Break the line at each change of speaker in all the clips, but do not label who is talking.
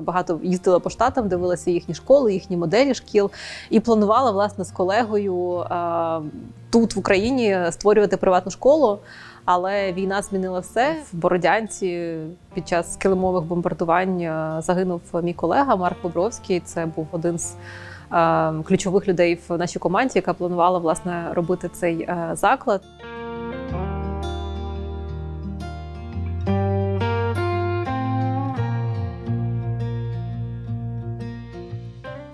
багато їздила по штатам, дивилася їхні школи, їхні моделі шкіл і планувала власне з колегою е, тут в Україні створювати приватну школу. Але війна змінила все в Бородянці. Під час килимових бомбардувань е, загинув мій колега Марк Бобровський. Це був один з е, ключових людей в нашій команді, яка планувала власне робити цей заклад.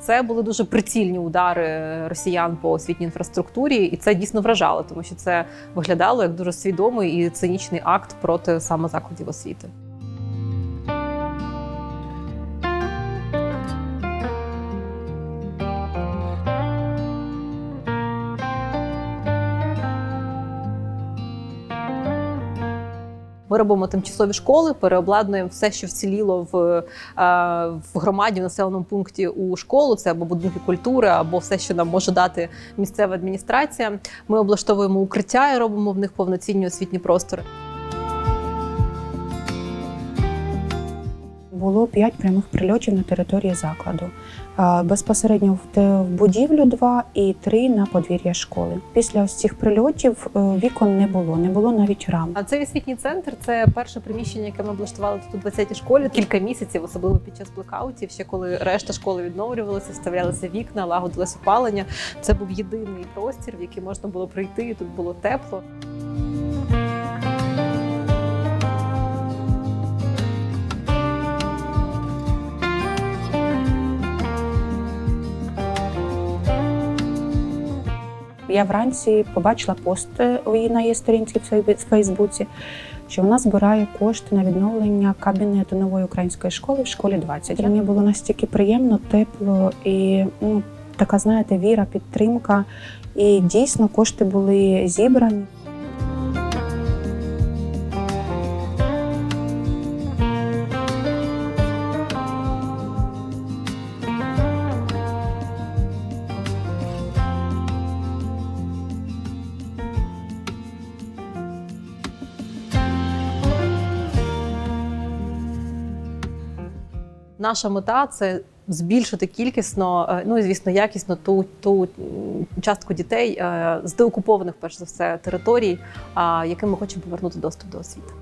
Це були дуже прицільні удари росіян по освітній інфраструктурі, і це дійсно вражало, тому що це виглядало як дуже свідомий і цинічний акт проти саме закладів освіти. Ми робимо тимчасові школи, переобладнуємо все, що вціліло в, е, в громаді в населеному пункті у школу. Це або будинки культури, або все, що нам може дати місцева адміністрація. Ми облаштовуємо укриття і робимо в них повноцінні освітні простори.
Було п'ять прямих прильотів на території закладу. Безпосередньо в будівлю два і три на подвір'я школи. Після ось цих прильотів е, вікон не було, не було навіть рам.
А цей освітній центр це перше приміщення, яке ми облаштували тут у 20-й школі. Кілька місяців, особливо під час блекаутів, ще коли решта школи відновлювалася, вставлялися вікна, лагодилось опалення. Це був єдиний простір, в який можна було прийти. і Тут було тепло.
Я вранці побачила пост е, у її на її сторінці в Фейсбуці, що вона збирає кошти на відновлення кабінету нової української школи в школі 20. Мені було настільки приємно, тепло і ну, така, знаєте, віра, підтримка. І дійсно кошти були зібрані.
Наша мета це збільшити кількісно, е, ну і звісно, якісно ту ту частку дітей е, з деокупованих, перш за все, територій, яким ми хочемо повернути доступ до освіти.